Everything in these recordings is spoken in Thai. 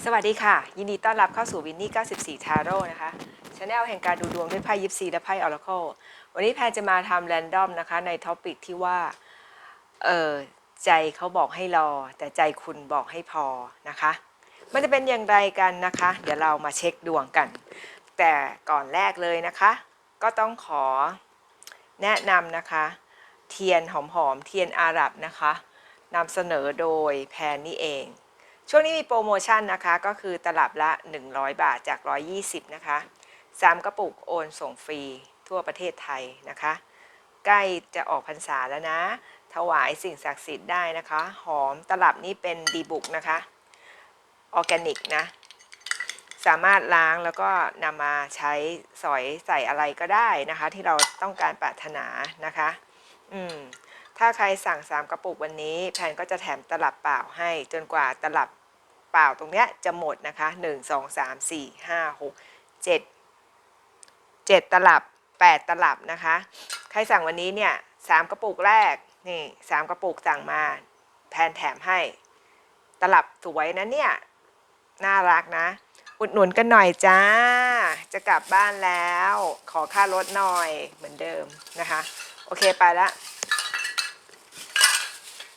สวัสดีค่ะ ยินดีต้อนรับเข้าสู่วินนี่ 94 ทาโร่นะคะช anel แห่งการดูดวงด้วยไพ่ยิปซีและไพ่ออร์ c ควันนี้แพนจะมาทำแรนดอมนะคะ ในท็อปิกที่ว่า เออใจเขาบอกให้รอ แต่ใจคุณบอกให้พอนะคะ มันจะเป็นอย่างไรกันนะคะ เดี๋ยวเรามาเช็คดวงกัน แต่ก่อนแรกเลยนะคะ ก็ต้องขอแนะนำนะคะ เทียนหอมๆเทียนอาหรับนะคะนำเสนอโดยแพนนี่เอง ช่วงนี้มีโปรโมชั่นนะคะ ก็คือตลับละ 100 บาทจาก 120 นะคะ 3 กระปุกโอนส่งฟรีทั่วประเทศไทยนะคะ ใกล้จะออกพรรษาแล้วนะ ถวายสิ่งศักดิ์สิทธิ์ได้นะคะ หอมตลับนี้เป็นดีบุกนะคะออร์แกนิกนะ สามารถล้างแล้วก็นำมาใช้สอยใส่อะไรก็ได้นะคะ ที่เราต้องการปรารถนานะคะ อืมถ้าใครสั่ง 3 กระปุกวันนี้ แพนก็จะแถมตลับเปล่าให้จนกว่าตลับ เปล่าตรงเนี้ยจะหมดนะคะ1 2 3 4 5 6 7 7 ตลับ 8 ตลับนะคะ ใครสั่งวันนี้เนี่ยสามกระปุกแรกนี่สามกระปุกสั่งมาแพนแถมให้ ตลับสวยนะเนี่ย น่ารักนะ อุดหนุนกันหน่อยจ้า จะกลับบ้านแล้ว ขอค่ารถหน่อยเหมือนเดิมนะคะ โอเคไปละ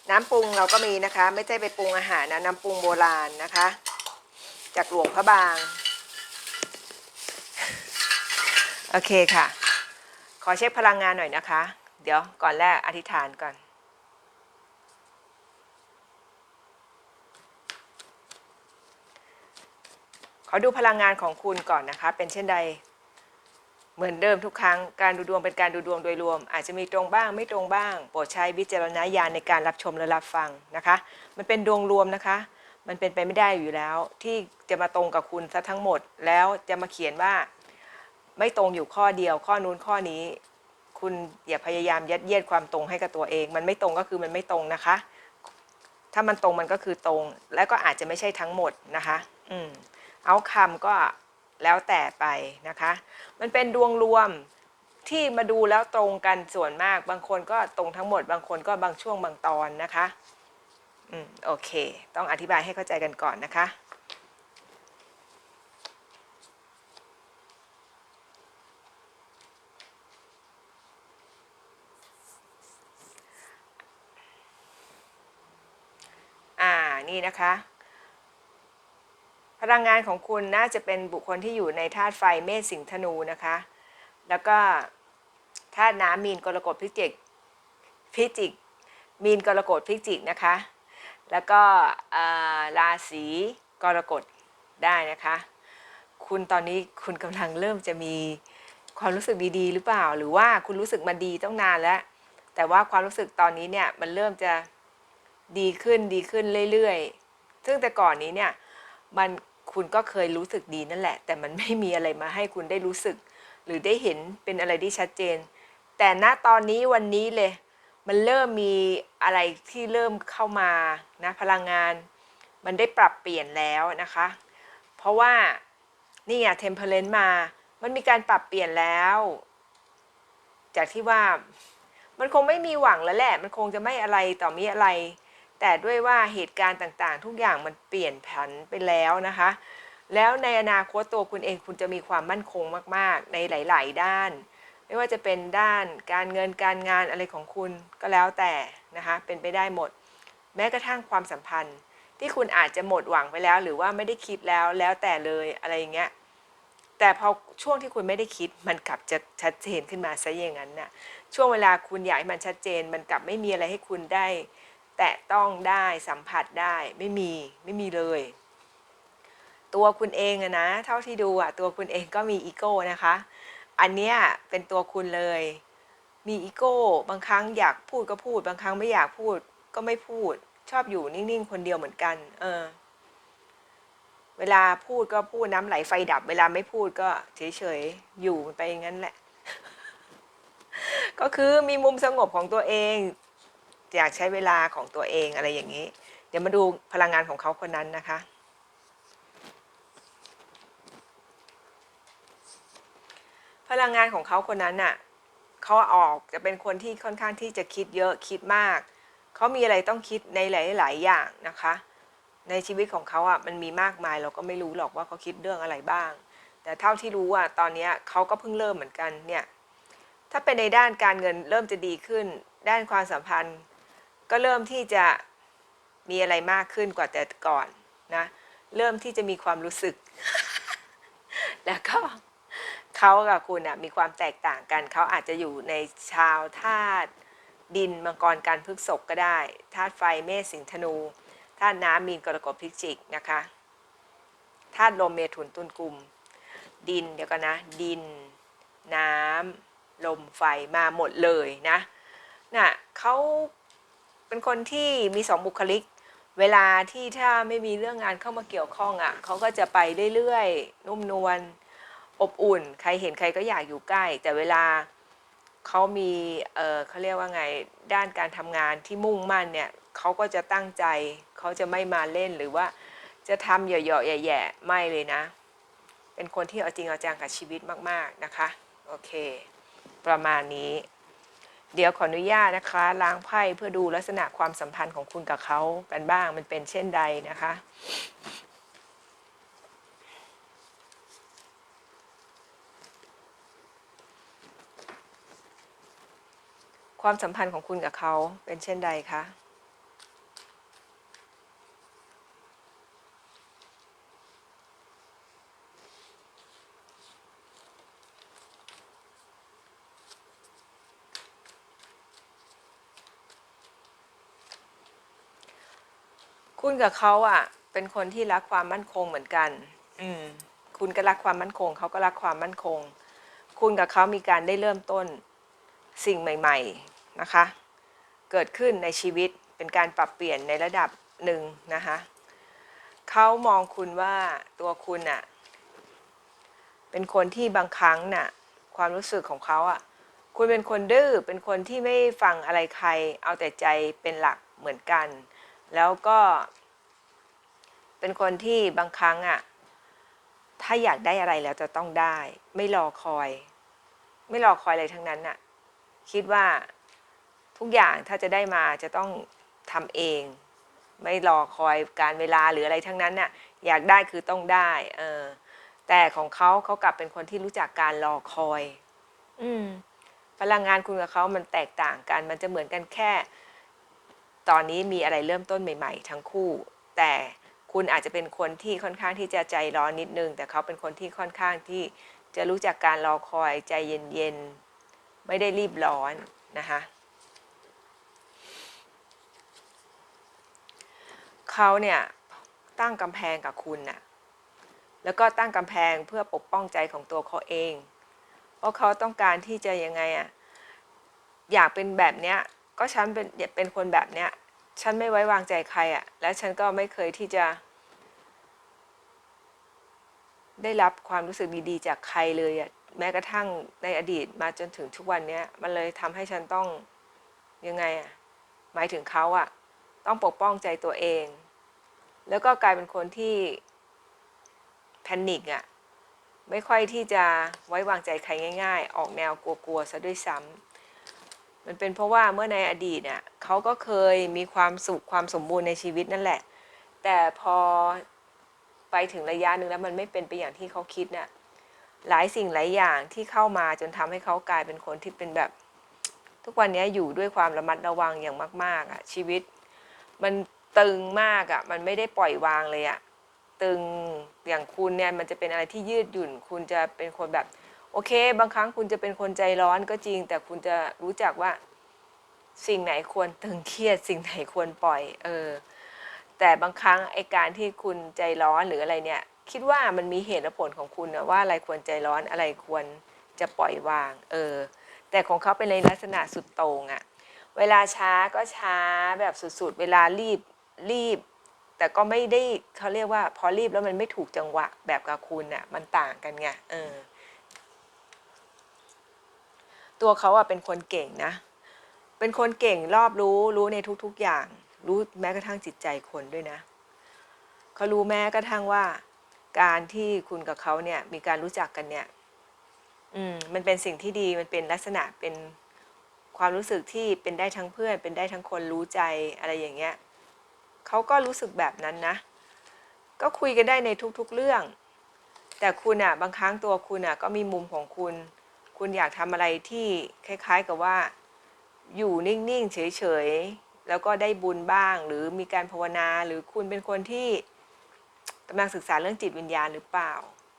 น้ำปรุงเราก็มีนะคะ ไม่ใช่ไปปรุงอาหารนะน้ำปรุงโบราณนะคะ จากหลวงพระบาง โอเคค่ะ ขอเช็คพลังงานหน่อยนะคะ เดี๋ยวก่อนแรกอธิษฐานก่อนขอดูพลังงานของคุณก่อนนะคะ เป็นเช่นใด เหมือนเดิมทุกครั้งการดูดวงเป็นการดูดวงโดยรวม อาจจะมีตรงบ้างไม่ตรงบ้าง โปรดใช้วิจารณญาณในการรับชมและรับฟังนะคะ มันเป็นดวงรวมนะคะ มันเป็นไปไม่ได้อยู่แล้ว ที่จะมาตรงกับคุณซะทั้งหมด แล้วจะมาเขียนว่า ไม่ตรงอยู่ข้อเดียว ข้อนู้นข้อนี้ คุณอย่าพยายามยัดเยียดความตรงให้กับตัวเอง มันไม่ตรงก็คือมันไม่ตรงนะคะ ถ้ามันตรงมันก็คือตรง และก็อาจจะไม่ใช่ทั้งหมดนะคะ อืมเอาคำก็ แล้วแต่ไปนะคะ มันเป็นดวงรวมที่มาดูแล้วตรงกันส่วนมาก บางคนก็ตรงทั้งหมด บางคนก็บางช่วงบางตอนนะคะ อืม โอเค ต้องอธิบายให้เข้าใจกันก่อนนะคะ อ่า นี่นะคะ ลังงานของคุณน่าจะเป็นบุคคลที่อยู่ในธาตุไฟเมษสิงธนูนะคะ แล้วก็ธาตุน้ำมีนกรกฎพิจิกพิจิก มีนกรกฎพิจิกนะคะ แล้วก็ราศีกรกฎได้นะคะ คุณตอนนี้คุณกำลังเริ่มจะมีความรู้สึกดีๆ หรือเปล่า หรือว่าคุณรู้สึกมาดีต้องนานแล้ว แต่ว่าความรู้สึกตอนนี้เนี่ยมันเริ่มจะดีขึ้นดีขึ้นเรื่อยๆ ซึ่งแต่ก่อนนี้เนี่ยมัน คุณก็เคยรู้สึกดีนั่นแหละ แต่มันไม่มีอะไรมาให้คุณได้รู้สึก หรือได้เห็นเป็นอะไรที่ชัดเจน แต่ณตอนนี้วันนี้เลย มันเริ่มมีอะไรที่เริ่มเข้ามานะพลังงาน มันได้ปรับเปลี่ยนแล้วนะคะ เพราะว่านี่ไงเทมเพลนมา มันมีการปรับเปลี่ยนแล้ว จากที่ว่ามันคงไม่มีหวังแล้วแหละ มันคงจะไม่อะไรต่อมีอะไร แต่ด้วยว่าเหตุการณ์ต่างๆ ทุกอย่างมันเปลี่ยนผันไปแล้วนะคะ แล้วในอนาคตตัวคุณเองคุณจะมีความมั่นคงมากๆ ในหลาย ๆ ด้าน ไม่ว่าจะเป็นด้านการเงินการงานอะไรของคุณก็แล้วแต่นะคะเป็นไปได้หมด แม้กระทั่งความสัมพันธ์ ที่คุณอาจจะหมดหวังไปแล้ว หรือว่าไม่ได้คิดแล้วแล้วแต่เลยอะไรอย่างเงี้ยแต่พอช่วงที่คุณไม่ได้คิดมันกลับจะชัดเจนขึ้นมาซะอย่างนั้นน่ะช่วงเวลาคุณอยากให้มันชัดเจน มันกลับไม่มีอะไรให้คุณได้ แตะต้องได้สัมผัสได้ไม่มีไม่มีเลย ตัวคุณเองอะนะ เท่าที่ดูอะตัวคุณเองก็มีอีโก้นะคะ อันเนี้ยเป็นตัวคุณเลย มีอีโก้บางครั้งอยากพูดก็พูด บางครั้งไม่อยากพูดก็ไม่พูด ชอบอยู่นิ่งๆ คนเดียวเหมือนกัน เออ เวลาพูดก็พูดน้ำไหลไฟดับ เวลาไม่พูดก็เฉยๆอยู่ไปอย่างนั้นแหละก็คือมีมุมสงบของตัวเอง อยากใช้เวลาของตัวเองอะไรอย่างนี้ เดี๋ยวมาดูพลังงานของเขาคนนั้นนะคะ พลังงานของเขาคนนั้นน่ะเขาออกจะเป็นคนที่ค่อนข้างที่จะคิดเยอะคิดมาก เขามีอะไรต้องคิดในหลาย ๆ อย่างนะคะ ในชีวิตของเขาอะมันมีมากมายเราก็ไม่รู้หรอกว่าเขาคิดเรื่องอะไรบ้าง แต่เท่าที่รู้อะตอนเนี้ยเขาก็เพิ่งเริ่มเหมือนกันเนี่ยถ้าเป็นในด้านการเงินเริ่มจะดีขึ้น ด้านความสัมพันธ์ ก็เริ่มที่จะมีอะไรมากขึ้นกว่าแต่ก่อนนะ เริ่มที่จะมีความรู้สึก แล้วก็เขากับคุณอะมีความแตกต่างกัน เขาอาจจะอยู่ในชาวธาตุดินมังกรการพฤกษกก็ได้ธาตุไฟเมษสิงธนูธาตุน้ำมีนกรกฎพิจิกนะคะธาตุลมเมถุนตุลกุม ดินเดี๋ยวกันนะ ดิน น้ำลมไฟมาหมดเลยนะน่ะเขา เป็นคนที่มีสองบุคลิก เวลาที่ถ้าไม่มีเรื่องงานเข้ามาเกี่ยวข้องอะ่ะเขาก็จะไปเรื่อยๆนุ่มนวลอบอุ่น ใครเห็นใครก็อยากอยู่ใกล้ แต่เวลาเขามีเออเขาเรียกว่าไงด้านการทำงานที่มุ่งมั่นเนี่ยเขาก็จะตั้งใจเขาจะไม่มาเล่นหรือว่าจะทำเหยาะๆแย่ๆไม่เลยนะ เป็นคนที่เอาจริงเอาจังกับชีวิตมากๆนะคะ โอเค ประมาณนี้ เดี๋ยวขออนุญาตนะคะ ล้างไพ่เพื่อดูลักษณะความสัมพันธ์ของคุณกับเขากันบ้างมันเป็นเช่นใดนะคะความสัมพันธ์ของคุณกับเขาเป็นเช่นใดคะ คุณกับเขาอะ เป็นคนที่รักความมั่นคงเหมือนกัน อืม คุณก็รักความมั่นคง เขาก็รักความมั่นคง คุณกับเขามีการได้เริ่มต้นสิ่งใหม่ ๆนะคะ เกิดขึ้นในชีวิตเป็นการปรับเปลี่ยนในระดับหนึ่งนะคะเขามองคุณว่าตัวคุณน่ะ เป็นคนที่บางครั้งน่ะ ความรู้สึกของเขาอะคุณเป็นคนดื้อ เป็นคนที่ไม่ฟังอะไรใคร เอาแต่ใจเป็นหลักเหมือนกัน แล้วก็ เป็นคนที่บางครั้งอะ่ะ ถ้าอยากได้อะไรแล้วจะต้องได้ ไม่รอคอย ไม่รอคอยอะไรทั้งนั้นน่ะ คิดว่าทุกอย่างถ้าจะได้มาจะต้องทำเอง ไม่รอคอยการเวลาหรืออะไรทั้งนั้นน่ะ อยากได้คือต้องได้ เออ แต่ของเขาเขากลับเป็นคนที่รู้จักการรอคอย อืมพลังงานคุณกับเขามันแตกต่างกัน มันจะเหมือนกันแค่ ตอนนี้มีอะไรเริ่มต้นใหม่ ๆ ทั้งคู่ แต่คุณอาจจะเป็นคนที่ค่อนข้างที่จะใจร้อนนิดนึง แต่เขาเป็นคนที่ค่อนข้างที่จะรู้จักการรอคอยใจเย็นๆ ไม่ได้รีบร้อนนะคะเขาเนี่ยตั้งกำแพงกับคุณน่ะ แล้วก็ตั้งกำแพงเพื่อปกป้องใจของตัวเขาเอง เพราะเขาต้องการที่จะยังไงอะอยากเป็นแบบเนี้ย ก็ฉันเป็นเป็นคนแบบเนี้ย ฉันไม่ไว้วางใจใครอะ่ะ และฉันก็ไม่เคยที่จะ ได้รับความรู้สึกดีๆ จากใครเลยอะ่ะ แม้กระทั่งในอดีตมาจนถึงทุกวันเนี้ย มันเลยทำให้ฉันต้องยังไงอะ่ะ หมายถึงเขาอะ่ะ ต้องปกป้องใจตัวเอง แล้วก็กลายเป็นคนที่แพนิคอะ่ะ ไม่ค่อยที่จะไว้วางใจใครง่าย ๆ ออกแนวกลัวๆซะด้วยซ้ำ มันเป็นเพราะว่าเมื่อในอดีตเนี่ยเขาก็เคยมีความสุขความสมบูรณ์ในชีวิตนั่นแหละ แต่พอไปถึงระยะหนึ่งแล้วมันไม่เป็นไปอย่างที่เขาคิดเนี่ยหลายสิ่งหลายอย่างที่เข้ามาจนทำให้เขากลายเป็นคนที่เป็นแบบ ทุกวันนี้อยู่ด้วยความระมัดระวังอย่างมาก ๆอะชีวิต มันตึงมากอะมันไม่ได้ปล่อยวางเลยอะตึงอย่างคุณเนี่ยมันจะเป็นอะไรที่ยืดหยุ่น คุณจะเป็นคนแบบ โอเค บางครั้งคุณจะเป็นคนใจร้อนก็จริง แต่คุณจะรู้จักว่าสิ่งไหนควรตึงเครียด สิ่งไหนควรปล่อย เออ แต่บางครั้งไอการที่คุณใจร้อนหรืออะไรเนี่ย คิดว่ามันมีเหตุและผลของคุณนะว่าอะไรควรใจร้อนอะไรควรจะปล่อยวาง เออ แต่ของเขาเป็นในลักษณะสุดโต่งอะเวลาช้าก็ช้าแบบสุดๆ เวลารีบรีบ แต่ก็ไม่ได้เขาเรียกว่า พอรีบแล้วมันไม่ถูกจังหวะแบบกับคุณอะมันต่างกันไง เออ ตัวเขาอะเป็นคนเก่งนะ เป็นคนเก่งรอบรู้รู้ในทุกๆอย่าง รู้แม้กระทั่งจิตใจคนด้วยนะเขารู้แม้กระทั่งว่า การที่คุณกับเขาเนี่ยมีการรู้จักกันเนี่ยอืมมันเป็นสิ่งที่ดีมันเป็นลักษณะเป็นความรู้สึกที่เป็นได้ทั้งเพื่อน เป็นได้ทั้งคนรู้ใจอะไรอย่างเงี้ยเขาก็รู้สึกแบบนั้นนะ ก็คุยกันได้ในทุกๆเรื่อง แต่คุณอะบางครั้งตัวคุณอะก็มีมุมของคุณ คุณอยากทำอะไรที่คล้าย ๆ กับว่า อยู่นิ่งๆเฉยๆแล้วก็ได้บุญบ้าง หรือมีการภาวนา หรือคุณเป็นคนที่กำลังศึกษาเรื่องจิตวิญญาณหรือเปล่า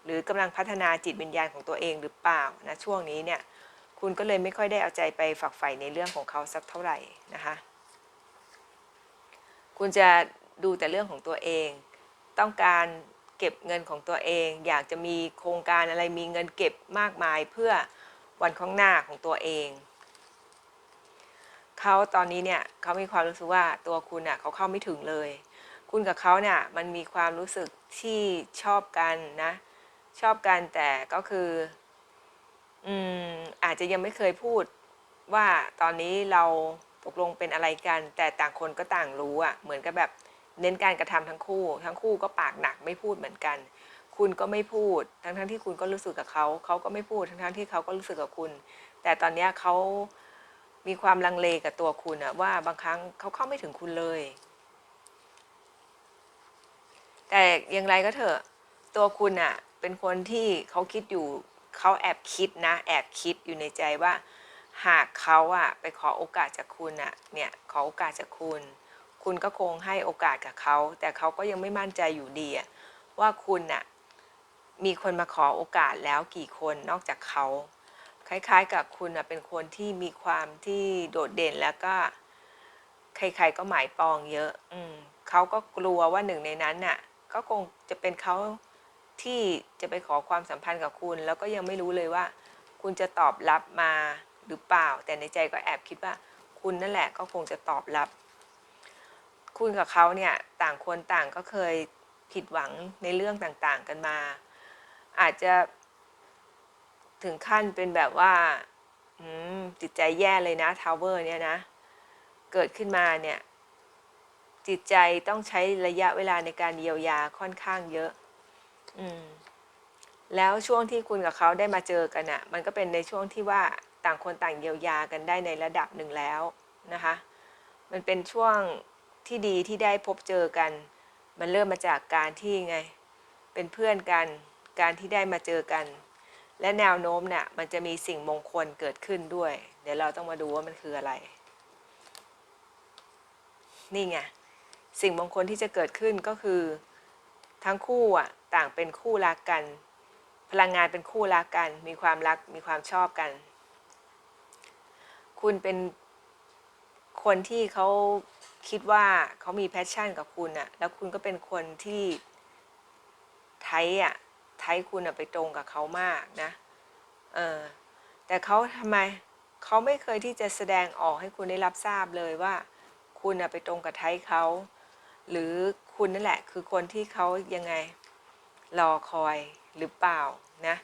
หรือกำลังพัฒนาจิตวิญญาณของตัวเองหรือเปล่านะช่วงนี้เนี่ยคุณก็เลยไม่ค่อยได้เอาใจไปฝักใฝ่ในเรื่องของเขาสักเท่าไหร่นะคะ คุณจะดูแต่เรื่องของตัวเอง ต้องการเก็บเงินของตัวเอง อยากจะมีโครงการอะไรมีเงินเก็บมากมายเพื่อ วันข้างหน้าของตัวเองเขาตอนนี้เนี่ยเขามีความรู้สึกว่าตัวคุณน่ะเขาเข้าไม่ถึงเลย คุณกับเขาเนี่ยมันมีความรู้สึกที่ชอบกันนะ ชอบกันแต่ก็คืออืมอาจจะยังไม่เคยพูดว่าตอนนี้เราตกลงเป็นอะไรกัน แต่ต่างคนก็ต่างรู้อะ่ะเหมือนกับแบบเน้นการกระทำทั้งคู่ ทั้งคู่ก็ปากหนักไม่พูดเหมือนกัน คุณก็ไม่พูด ทั้งทั้งที่คุณก็รู้สึกกับเขา เขาก็ไม่พูด ทั้งทั้งที่เขาก็รู้สึกกับคุณ แต่ตอนนี้เขามีความลังเลกับตัวคุณอะว่าบางครั้งเขาเข้าไม่ถึงคุณเลย แต่อย่างไรก็เถอะ ตัวคุณอะเป็นคนที่เขาคิดอยู่เขาแอบคิดนะ แอบคิดอยู่ในใจว่า หากเขาอะไปขอโอกาสจากคุณอะเนี่ยขอโอกาสจากคุณ คุณก็คงให้โอกาสกับเขา แต่เขาก็ยังไม่มั่นใจอยู่ดีอะว่าคุณอะ มีคนมาขอโอกาสแล้วกี่คนนอกจากเขา คล้ายๆ กับคุณเป็นคนที่มีความที่โดดเด่นแล้วก็ ใครๆก็หมายปองเยอะ อืมเขาก็กลัวว่าหนึ่งในนั้นน่ะ ก็คงจะเป็นเขาที่จะไปขอความสัมพันธ์กับคุณ แล้วก็ยังไม่รู้เลยว่า คุณจะตอบรับมาหรือเปล่า แต่ในใจก็แอบคิดว่า คุณนั่นแหละก็คงจะตอบรับ คุณกับเขาเนี่ยต่างคนต่างก็เคยผิดหวังในเรื่องต่างๆกันมา อาจจะถึงขั้นเป็นแบบว่าจิตใจแย่เลยนะทาวเวอร์เนี่ยนะ เกิดขึ้นมาเนี่ย จิตใจต้องใช้ระยะเวลาในการเยียวยาค่อนข้างเยอะ อืม แล้วช่วงที่คุณกับเขาได้มาเจอกันอะ่ะ มันก็เป็นในช่วงที่ว่าต่างคนต่างเยียวยากันได้ในระดับหนึ่งแล้วนะคะ มันเป็นช่วงที่ดีที่ได้พบเจอกัน มันเริ่มมาจากการที่ไง เป็นเพื่อนกัน การที่ได้มาเจอกัน และแนวโน้มเนี่ยมันจะมีสิ่งมงคลเกิดขึ้นด้วย เดี๋ยวเราต้องมาดูว่ามันคืออะไร นี่ไงสิ่งมงคลที่จะเกิดขึ้นก็คือทั้งคู่อะต่างเป็นคู่รักกัน พลังงานเป็นคู่รักกัน มีความรักมีความชอบกัน คุณเป็นคนที่เขาคิดว่าเขามีแพชชั่นกับคุณอะแล้วคุณก็เป็นคนที่ไทยอะ ไทยคุณไปตรงกับเขามากนะเออแต่เขาทำไมเขาไม่เคยที่จะแสดงออกให้คุณได้รับทราบเลยว่า คุณไปตรงกับไทยเขา หรือคุณนั่นแหละคือคนที่เขายังไงรอคอยหรือเปล่านะ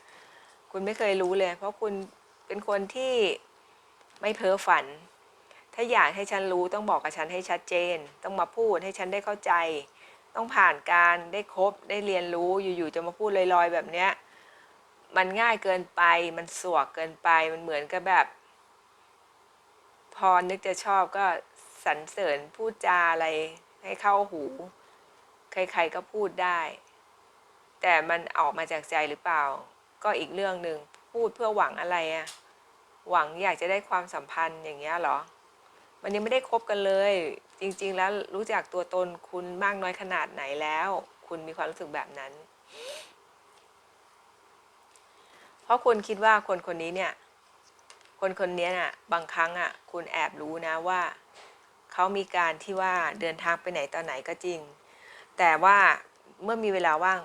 คุณไม่เคยรู้เลย เพราะคุณเป็นคนที่ไม่เพ้อฝัน ถ้าอยากให้ฉันรู้ต้องบอกกับฉันให้ชัดเจน ต้องมาพูดให้ฉันได้เข้าใจ ต้องผ่านการได้คบได้เรียนรู้อยู่ๆจะมาพูดลอยๆ แบบเนี้ยมันง่ายเกินไปมันสวกเกินไปมันเหมือนกับแบบ พอนึกจะชอบก็สรรเสริญพูดจาอะไรให้เข้าหู ใครๆก็พูดได้ แต่มันออกมาจากใจหรือเปล่า ก็อีกเรื่องหนึ่งพูดเพื่อหวังอะไรอะหวังอยากจะได้ความสัมพันธ์อย่างเงี้ยเหรอ มันยังไม่ได้คบกันเลย จริง ๆ แล้วรู้จักตัวตนคุณมากน้อยขนาดไหนแล้ว คุณมีความรู้สึกแบบนั้น เพราะคุณคิดว่าคนคนนี้เนี่ย คนคนนี้น่ะ บางครั้งอะ คุณแอบรู้นะว่าเขามีการที่ว่าเดินทางไปไหนตอนไหนก็จริง แต่ว่าเมื่อมีเวลาว่าง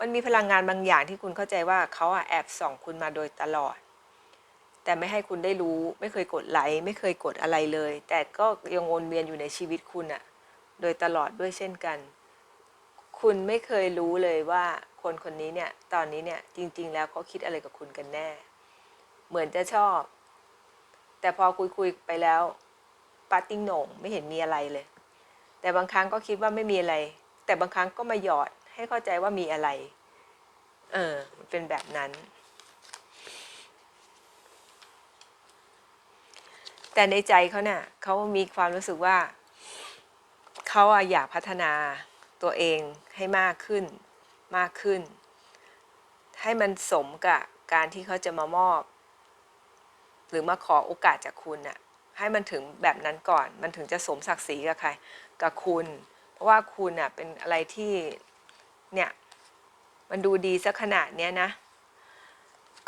มันมีพลังงานบางอย่างที่คุณเข้าใจว่าเขาอะแอบส่องคุณมาโดยตลอด แต่ไม่ให้คุณได้รู้ ไม่เคยกดไลค์ไม่เคยกดอะไรเลย แต่ก็ยังวนเวียนอยู่ในชีวิตคุณอะโดยตลอดด้วยเช่นกัน คุณไม่เคยรู้เลยว่าคนคนนี้เนี่ยตอนนี้เนี่ยจริง ๆ แล้วเขาคิดอะไรกับคุณกันแน่ เหมือนจะชอบ แต่พอคุยคุยๆไปแล้วปาติ้งโหน่งไม่เห็นมีอะไรเลย แต่บางครั้งก็คิดว่าไม่มีอะไร แต่บางครั้งก็มาหยอดให้เข้าใจว่ามีอะไร เออเป็นแบบนั้น แต่ในใจเขาเนี่ยเขามีความรู้สึกว่าเขาอะอยากพัฒนาตัวเองให้มากขึ้นมากขึ้น ให้มันสมกับการที่เขาจะมามอบ หรือมาขอโอกาสจากคุณน่ะให้มันถึงแบบนั้นก่อน มันถึงจะสมศักดิ์ศรีกับใครกับคุณ เพราะว่าคุณน่ะเป็นอะไรที่เนี่ยมันดูดีสักขนาดเนี้ยนะ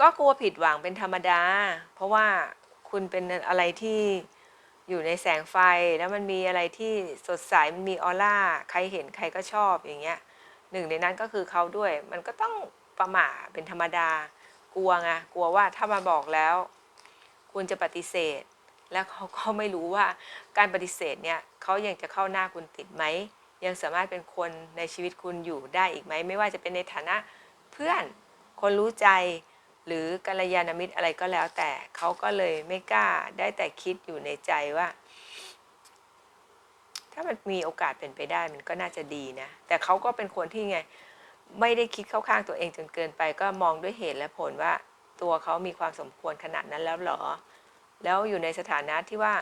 ก็กลัวผิดหวังเป็นธรรมดา เพราะว่า คุณเป็นอะไรที่อยู่ในแสงไฟแล้วมันมีอะไรที่สดใสมันมีออร่าใครเห็นใครก็ชอบอย่างเงี้ยหนึ่งในนั้นก็คือเขาด้วย มันก็ต้องประหม่าเป็นธรรมดากลัวไงกลัวว่าถ้ามาบอกแล้ว คุณจะปฏิเสธ แล้วเขาก็ไม่รู้ว่าการปฏิเสธเนี่ยเขายังจะเข้าหน้าคุณติดไหมยังสามารถเป็นคนในชีวิตคุณอยู่ได้อีกไหมไม่ว่าจะเป็นในฐานะเพื่อนคนรู้ใจ หรือกัลยาณมิตรอะไรก็แล้วแต่เขาก็เลยไม่กล้าได้แต่คิดอยู่ในใจว่า ถ้ามันมีโอกาสเป็นไปได้มันก็น่าจะดีนะ แต่เขาก็เป็นคนที่ไง ไม่ได้คิดเข้าข้างตัวเองจนเกินไป ก็มองด้วยเหตุและผลว่า ตัวเขามีความสมควรขนาดนั้นแล้วหรอ แล้วอยู่ในสถานะที่ว่า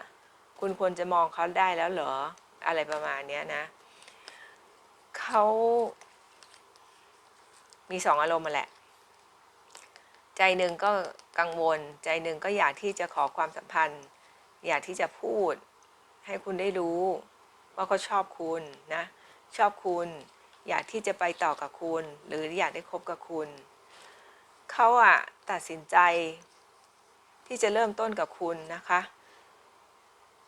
คุณควรจะมองเขาได้แล้วหรอ อะไรประมาณนี้นะเขามีสองอารมณ์มาแหละ ใจหนึ่งก็กังวล ใจหนึ่งก็อยากที่จะขอความสัมพันธ์ อยากที่จะพูด ให้คุณได้รู้ว่าเขาชอบคุณนะชอบคุณ อยากที่จะไปต่อกับคุณ หรืออยากได้คบกับคุณเขาอะตัดสินใจ ที่จะเริ่มต้นกับคุณนะคะ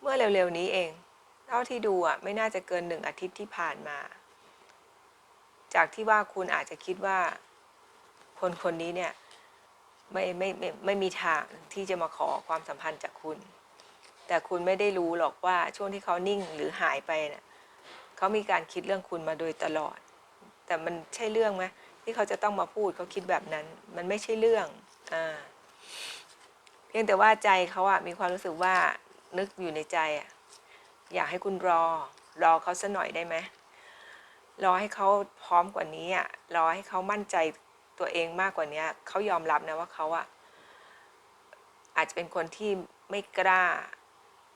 เมื่อเร็วๆนี้เองเท่าที่ดูอะไม่น่าจะเกินหนึ่งอาทิตย์ที่ผ่านมา จากที่ว่าคุณอาจจะคิดว่า คนคนนี้เนี่ย ไม่ไม่ไม่ไม่มีทางที่จะมาขอความสัมพันธ์จากคุณ แต่คุณไม่ได้รู้หรอกว่าช่วงที่เขานิ่งหรือหายไปเนะ่ยเขามีการคิดเรื่องคุณมาโดยตลอด แต่มันใช่เรื่องไหมที่เขาจะต้องมาพูดเขาคิดแบบนั้น มันไม่ใช่เรื่องอ่าเพียงแต่ว่าใจเขาอะมีความรู้สึกว่านึกอยู่ในใจอะอยากให้คุณรอ รอเขาสักหน่อยได้ไหมรอให้เขาพร้อมกว่านี้อะรอให้เขามั่นใจ ตัวเองมากกว่านี้เขายอมรับนะว่าเขาอะอาจจะเป็นคนที่ไม่กล้า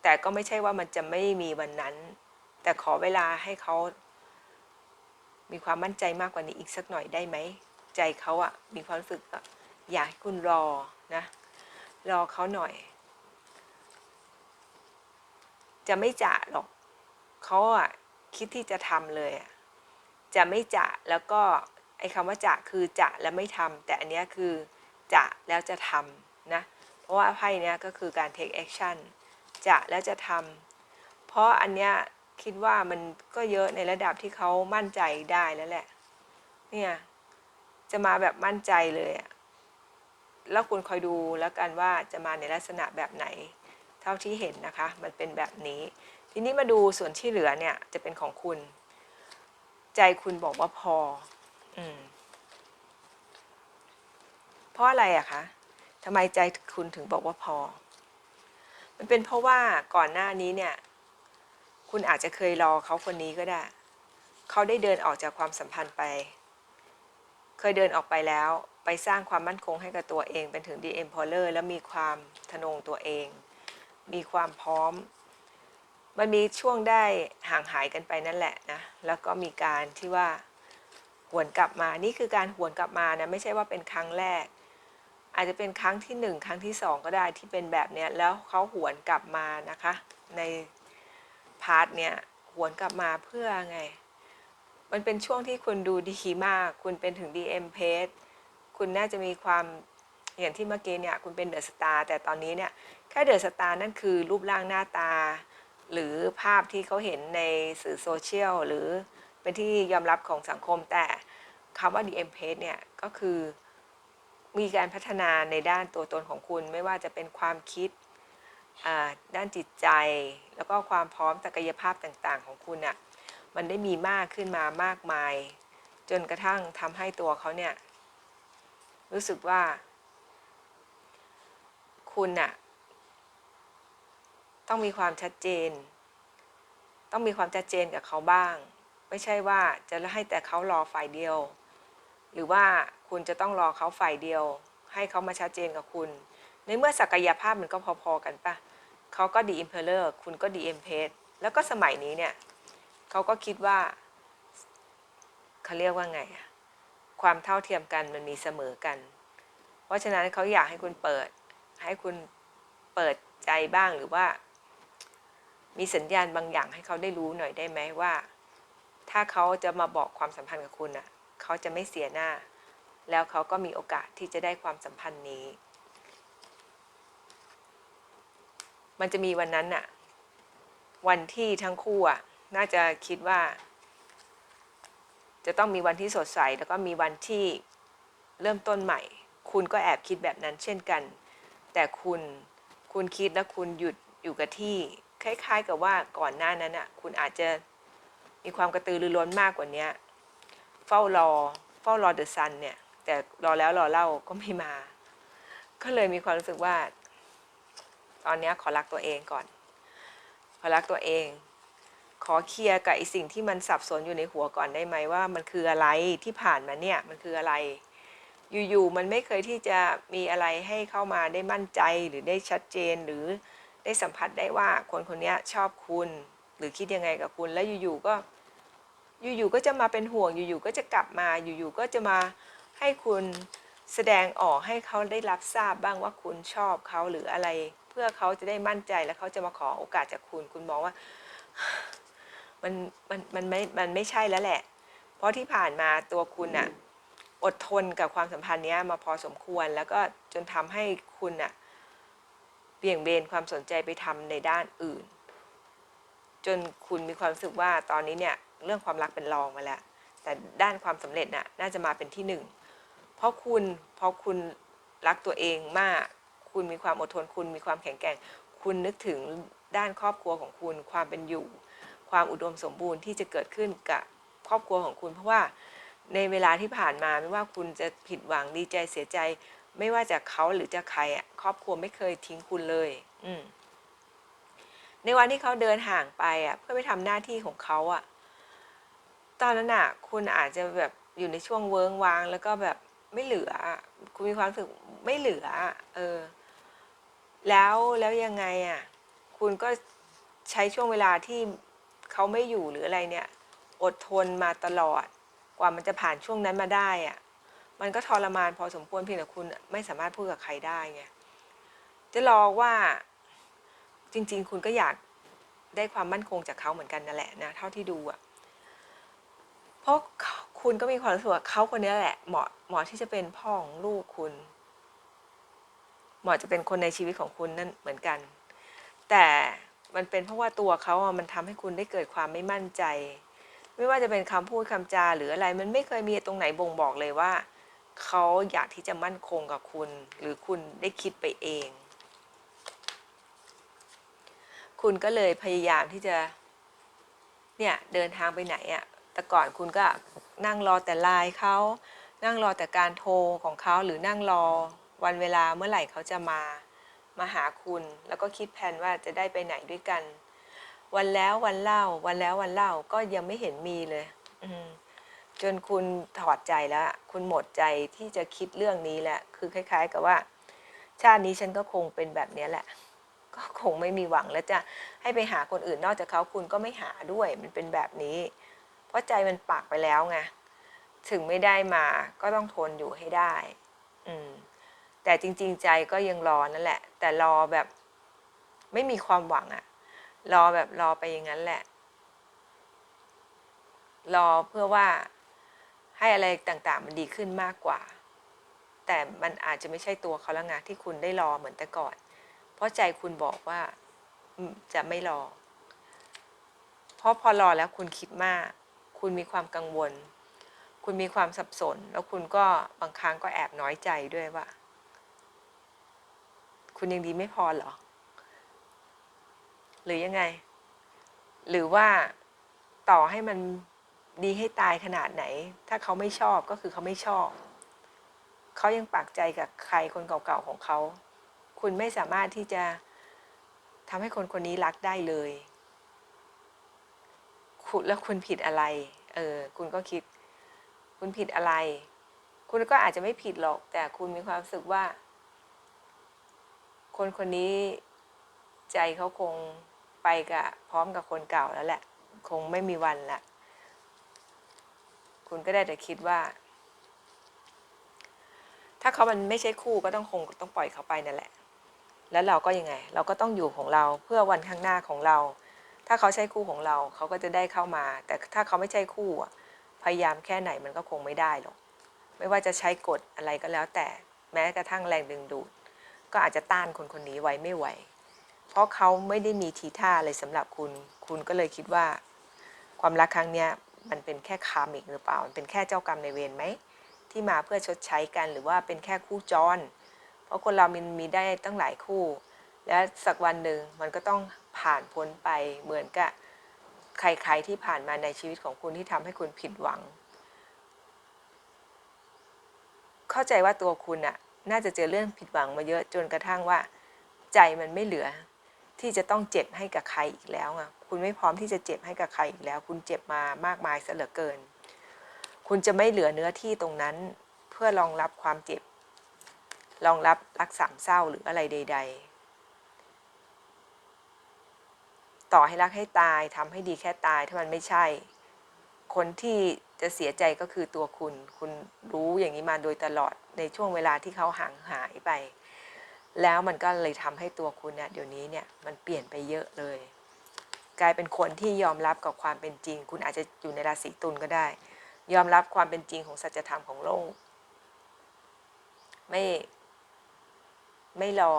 แต่ก็ไม่ใช่ว่ามันจะไม่มีวันนั้น แต่ขอเวลาให้เขามีความมั่นใจมากกว่านี้อีกสักหน่อยได้ไหม ใจเขาอะมีความรู้สึกอยากให้คุณรอนะ รอเขาหน่อย จะไม่จะหรอกเขาอะคิดที่จะทำเลยจะไม่จะแล้วก็ ไอ้คำว่าจะคือจะแล้วไม่ทำแต่อันเนี้ยคือจะแล้วจะทำนะ เพราะว่าไพ่เนี้ยก็คือการ take action จะแล้วจะทำเพราะอันเนี้ยคิดว่ามันก็เยอะในระดับที่เขามั่นใจได้แล้วแหละ เนี่ย จะมาแบบมั่นใจเลยอะแล้วคุณคอยดูแล้วกันว่าจะมาในลักษณะแบบไหน เท่าที่เห็นนะคะ มันเป็นแบบนี้ ทีนี้มาดูส่วนที่เหลือเนี่ยจะเป็นของคุณ ใจคุณบอกว่าพอ อืมเพราะอะไรอะคะทำไมใจคุณถึงบอกว่าพอ มันเป็นเพราะว่าก่อนหน้านี้เนี่ย คุณอาจจะเคยรอเขาคนนี้ก็ได้ เขาได้เดินออกจากความสัมพันธ์ไป เคยเดินออกไปแล้ว ไปสร้างความมั่นคงให้กับตัวเองเป็นถึงดีเอ็มพอลเลอร์แล้วมีความทะนงตัวเอง มีความพร้อม มันมีช่วงได้ห่างหายกันไปนั่นแหละนะ แล้วก็มีการที่ว่า หวนกลับมา นี่คือการหวนกลับมานะไม่ใช่ว่าเป็นครั้งแรก อาจจะเป็นครั้งที่หนึ่งครั้งที่สองก็ได้ที่เป็นแบบเนี้ยแล้วเขาหวนกลับมานะคะ ในพาร์ทเนี้ยหวนกลับมาเพื่อไง มันเป็นช่วงที่คุณดูดีมาก คุณเป็นถึง DM p a g e คุณน่าจะมีความอย่างที่เมื่อกี้เนี่ยคุณเป็นเดอะสตาร์แต่ตอนนี้เนี่ยแค่เดอะสตาร์นั่นคือรูปร่างหน้าตา หรือภาพที่เขาเห็นในสื่อโซเชียลหรือ เป็นที่ยอมรับของสังคม แต่คำว่า DM p a g e เนี่ยก็คือมีการพัฒนาในด้านตัวตนของคุณไม่ว่าจะเป็นความคิดด้านจิตใจ แล้วก็ความพร้อมศักยภาพต่างๆ ของคุณอะ่ะมันได้มีมากขึ้นมามากมาย จนกระทั่งทำให้ตัวเขาเนี่ย รู้สึกว่า คุณน่ะต้องมีความชัดเจน ต้องมีความชัดเจนกับเขาบ้าง ไม่ใช่ว่าจะให้แต่เขารอฝ่ายเดียว หรือว่าคุณจะต้องรอเขาฝ่ายเดียว ให้เขามาชัดเจนกับคุณ ในเมื่อศักยภาพมันก็พอๆกันปะเขาก็ดีอิมเพลเลอร์คุณก็ดีเอ็มเพสแล้วก็สมัยนี้เนี่ยเขาก็คิดว่าเขาเรียกว่าไงอะความเท่าเทียมกันมันมีเสมอกัน เพราะฉะนั้นเขาอยากให้คุณเปิด ให้คุณเปิดใจบ้างหรือว่า มีสัญญาณบางอย่างให้เขาได้รู้หน่อยได้ไหมว่า ถ้าเขาจะมาบอกความสัมพันธ์กับคุณอะเขาจะไม่เสียหน้า แล้วเขาก็มีโอกาสที่จะได้ความสัมพันธ์นี้ มันจะมีวันนั้นน่ะ วันที่ทั้งคู่อะน่าจะคิดว่า จะต้องมีวันที่สดใส แล้วก็มีวันที่เริ่มต้นใหม่ คุณก็แอบคิดแบบนั้นเช่นกัน แต่คุณคุณคิดแล้วคุณหยุดอยู่กับที่ คล้าย ๆ กับว่าก่อนหน้านั้นอะ คุณอาจจะ มีความกระตือรือร้นมากกว่านี้เฝ้ารอ เฝ้ารอเดอะซันเนี่ย แต่รอแล้วรอเล่าก็ไม่มา ก็เลยมีความรู้สึกว่า ตอนนี้ขอรักตัวเองก่อน ขอรักตัวเอง ขอเคลียร์กับไอสิ่งที่มันสับสนอยู่ในหัวก่อนได้ไหมว่า มันคืออะไรที่ผ่านมาเนี่ยมันคืออะไร อยู่ๆมันไม่เคยที่จะมีอะไรให้เข้ามาได้มั่นใจหรือได้ชัดเจนหรือได้สัมผัสได้ว่าคนคนนี้ชอบคุณ หรือคิดยังไงกับคุณแล้วอยู่ๆก็ อยู่ๆก็จะมาเป็นห่วงอยู่ๆก็จะกลับมาอยู่ๆก็จะมาให้คุณแสดงออกให้เขาได้รับทราบบ้างว่าคุณชอบเขาหรืออะไร เพื่อเขาจะได้มั่นใจแล้วเขาจะมาขอโอกาสจากคุณคุณมองว่า มันมันมันไม่มันไม่ใช่แล้วแหละ เพราะที่ผ่านมาตัวคุณอะอดทนกับความสัมพันธ์เนี้ยมาพอสมควรแล้วก็จนทำให้คุณอะเบี่ยงเบนความสนใจไปทำในด้านอื่น จนคุณมีความรู้สึกว่าตอนนี้เนี่ย เรื่องความรักเป็นรองมาแล้ว แต่ด้านความสำเร็จน่ะน่าจะมาเป็นที่หนึ่งเพราะคุณเพราะคุณรักตัวเองมาก คุณมีความอดทนคุณมีความแข็งแกร่ง คุณนึกถึงด้านครอบครัวของคุณความเป็นอยู่ ความอุดมสมบูรณ์ที่จะเกิดขึ้นกับครอบครัวของคุณ เพราะว่าในเวลาที่ผ่านมาไม่ว่าคุณจะผิดหวังดีใจเสียใจ ไม่ว่าจะเขาหรือจะใครอะครอบครัวไม่เคยทิ้งคุณเลย อืในวันที่เขาเดินห่างไปอะเพื่อไปทำหน้าที่ของเขาอะ ตอนนั้นอะคุณอาจจะแบบอยู่ในช่วงเวิ้งวาง แล้วก็แบบไม่เหลือ คุณมีความรู้สึกไม่เหลือ เออ แล้วแล้วยังไงอะคุณก็ใช้ช่วงเวลาที่เขาไม่อยู่หรืออะไรเนี่ย อดทนมาตลอด กว่ามันจะผ่านช่วงนั้นมาได้อะมันก็ทรมานพอสมควรเพียงแต่คุณไม่สามารถพูดกับใครได้ไงจะรอว่าจริง ๆ คุณก็อยากได้ความมั่นคงจากเขาเหมือนกันนั่นแหละนะเท่าที่ดูอะ เพราะคุณก็มีความรู้สึกว่าเขาคนนี้แหละเหมาะเหมาะที่จะเป็นพ่อของลูกคุณ เหมาะจะเป็นคนในชีวิตของคุณนั่นเหมือนกัน แต่มันเป็นเพราะว่าตัวเขาอะมันทำให้คุณได้เกิดความไม่มั่นใจ ไม่ว่าจะเป็นคำพูดคำจาหรืออะไร มันไม่เคยมีตรงไหนบ่งบอกเลยว่าเขาอยากที่จะมั่นคงกับคุณ หรือคุณได้คิดไปเอง คุณก็เลยพยายามที่จะ เนี่ยเดินทางไปไหนอะ่ะ แต่ก่อนคุณก็นั่งรอแต่ไลน์เขานั่งรอแต่การโทรของเขาหรือนั่งรอวันเวลาเมื่อไหร่เขาจะมามาหาคุณ แล้วก็คิดแผนว่าจะได้ไปไหนด้วยกัน วันแล้ววันเล่า วันแล้ววันเล่าก็ยังไม่เห็นมีเลย อืจนคุณถอดใจแล้ว คุณหมดใจที่จะคิดเรื่องนี้แหละคือคล้าย ๆ กับว่า ชาตินี้ฉันก็คงเป็นแบบนี้แหละ ก็คงไม่มีหวังแล้วจะให้ไปหาคนอื่นนอกจากเขาคุณก็ไม่หาด้วยมันเป็นแบบนี้ เพราะใจมันปักไปแล้วไงถึงไม่ได้มาก็ต้องทนอยู่ให้ได้ อืม แต่จริง ๆ ใจก็ยังรอนั่นแหละ แต่รอแบบ ไม่มีความหวังอะรอแบบรอไปอย่างนั้นแหละ รอเพื่อว่าให้อะไรต่างๆ มันดีขึ้นมากกว่า แต่มันอาจจะไม่ใช่ตัวเขาแล้วไงที่คุณได้รอเหมือนแต่ก่อน เพราะใจคุณบอกว่าจะไม่รอ เพราะพอรอแล้วคุณคิดมาก คุณมีความกังวล คุณมีความสับสน แล้วคุณก็บางครั้งก็แอบน้อยใจด้วยว่า คุณยังดีไม่พอเหรอ หรือยังไง หรือว่าต่อให้มันดีให้ตายขนาดไหน ถ้าเขาไม่ชอบก็คือเขาไม่ชอบ เขายังปากใจกับใครคนเก่าๆของเขา คุณไม่สามารถที่จะทำให้คนคนนี้รักได้เลย คุณแล้วคุณผิดอะไร เออคุณก็คิด คุณผิดอะไร คุณก็อาจจะไม่ผิดหรอก แต่คุณมีความรู้สึกว่า คนคนนี้ใจเขาคงไปกับพร้อมกับคนเก่าแล้วแหละ คงไม่มีวันละคุณก็ได้แต่คิดว่า ถ้าเขามันไม่ใช่คู่ก็ต้องคงต้องปล่อยเขาไปนั่นแหละ แล้วเราก็ยังไง เราก็ต้องอยู่ของเราเพื่อวันข้างหน้าของเรา ถ้าเขาใช่คู่ของเราเขาก็จะได้เข้ามา แต่ถ้าเขาไม่ใช่คู่พยายามแค่ไหนมันก็คงไม่ได้หรอกไม่ว่าจะใช้กฎอะไรก็แล้ว แต่แม้กระทั่งแรงดึงดูด ก็อาจจะต้านคนคนนี้ไว้ไม่ไหว เพราะเขาไม่ได้มีทีท่าอะไรสำหรับคุณ คุณก็เลยคิดว่า ความรักครั้งเนี้ยมันเป็นแค่คามิกหรือเปล่า มันเป็นแค่เจ้ากรรมในเวรไหมที่มาเพื่อชดใช้กันหรือว่าเป็นแค่คู่จร เพราะคนเรามันมีได้ตั้งหลายคู่ และสักวันหนึ่งมันก็ต้อง ผ่านพ้นไปเหมือนกับใครๆที่ผ่านมาในชีวิตของคุณที่ทำให้คุณผิดหวัง เข้าใจว่าตัวคุณอะน่าจะเจอเรื่องผิดหวังมาเยอะจนกระทั่งว่า ใจมันไม่เหลือ ที่จะต้องเจ็บให้กับใครอีกแล้วอะคุณไม่พร้อมที่จะเจ็บให้กับใครอีกแล้ว คุณเจ็บมามากมายซะเหลือเกิน คุณจะไม่เหลือเนื้อที่ตรงนั้น เพื่อรองรับความเจ็บรองรับรักสามเศร้าหรืออะไรใด ๆ ต่อให้รักให้ตายทำให้ดีแค่ตายถ้ามันไม่ใช่ คนที่จะเสียใจก็คือตัวคุณ คุณรู้อย่างนี้มาโดยตลอดในช่วงเวลาที่เขาห่างหายไป แล้วมันก็เลยทำให้ตัวคุณเนี่ยเดี๋ยวนี้เนี่ยมันเปลี่ยนไปเยอะเลย กลายเป็นคนที่ยอมรับกับความเป็นจริง คุณอาจจะอยู่ในราศีตุลก็ได้ ยอมรับความเป็นจริงของสัจธรรมของโลกไม่ไม่รอ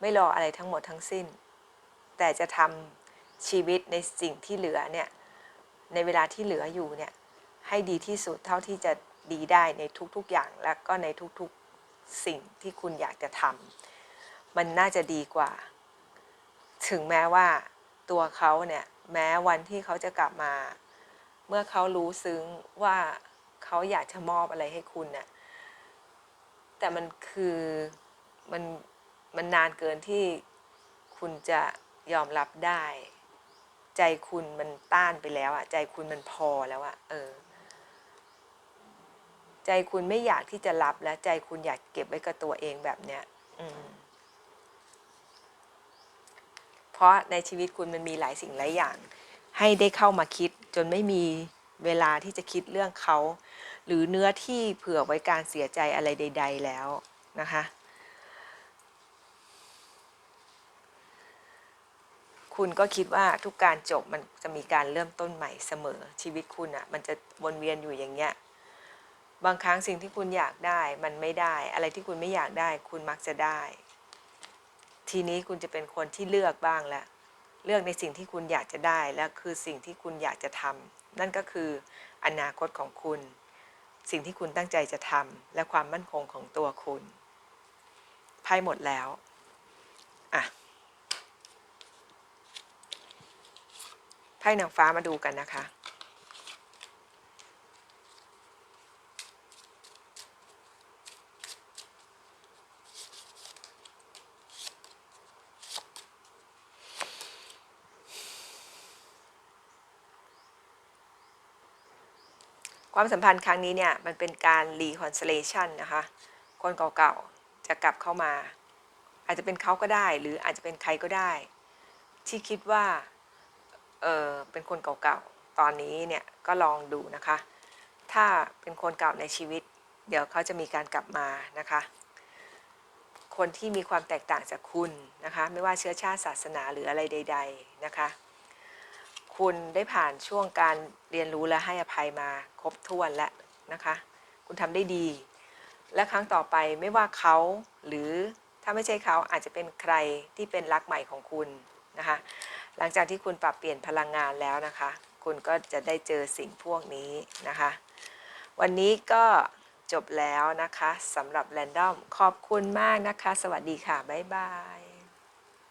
ไม่รออะไรทั้งหมดทั้งสิ้น แต่จะทำชีวิตในสิ่งที่เหลือเนี่ยในเวลาที่เหลืออยู่เนี่ยให้ดีที่สุดเท่าที่จะดีได้ในทุกๆอย่างและก็ในทุกๆสิ่งที่คุณอยากจะทำมันน่าจะดีกว่า ถึงแม้ว่าตัวเขาเนี่ยแม้วันที่เขาจะกลับมา เมื่อเขารู้ซึ้งว่าเขาอยากจะมอบอะไรให้คุณเนี่ยแต่มันคือมันมันนานเกินที่คุณจะ ยอมรับได้ ใจคุณมันต้านไปแล้วอะใจคุณมันพอแล้วอะเออ ใจคุณไม่อยากที่จะรับแล้ว ใจคุณอยากเก็บไว้กับตัวเองแบบเนี้ย อืมเพราะในชีวิตคุณมันมีหลายสิ่งหลายอย่าง ให้ได้เข้ามาคิด จนไม่มีเวลาที่จะคิดเรื่องเขา หรือเนื้อที่เผื่อไว้การเสียใจอะไรใด ๆ แล้วนะคะ คุณก็คิดว่าทุกการจบมันจะมีการเริ่มต้นใหม่เสมอชีวิตคุณอะ่ะ มันจะวนเวียนอยู่อย่างเงี้ยบางครั้งสิ่งที่คุณอยากได้มันไม่ได้ อะไรที่คุณไม่อยากได้ คุณมักจะได้ ทีนี้คุณจะเป็นคนที่เลือกบ้างแล้วเลือกในสิ่งที่คุณอยากจะได้และคือสิ่งที่คุณอยากจะทำนั่นก็คืออนาคตของคุณ สิ่งที่คุณตั้งใจจะทำและความมั่นคงของตัวคุณไพ่หมดแล้วอะ พ่นางฟ้ามาดูกันนะคะ ความสัมพันธ์ครั้งนี้เนี่ย มันเป็นการ reconciliation นะคะ คนเก่าๆ จะกลับเข้ามา อาจจะเป็นเขาก็ได้ หรืออาจจะเป็นใครก็ได้ ที่คิดว่า เออเป็นคนเก่าๆ ตอนนี้เนี่ยก็ลองดูนะคะ ถ้าเป็นคนเก่าในชีวิต เดี๋ยวเขาจะมีการกลับมานะคะ คนที่มีความแตกต่างจากคุณนะคะ ไม่ว่าเชื้อชาติศาสนาหรืออะไรใด ๆนะคะ คุณได้ผ่านช่วงการเรียนรู้และให้อภัยมาครบถ้วนแล้วนะคะ คุณทำได้ดี และครั้งต่อไปไม่ว่าเขาหรือถ้าไม่ใช่เขาอาจจะเป็นใครที่เป็นรักใหม่ของคุณนะคะ หลังจากที่คุณปรับเปลี่ยนพลังงานแล้วนะคะ คุณก็จะได้เจอสิ่งพวกนี้นะคะ วันนี้ก็จบแล้วนะคะสำหรับแรนดอมขอบคุณมากนะคะ สวัสดีค่ะ บ๊ายบาย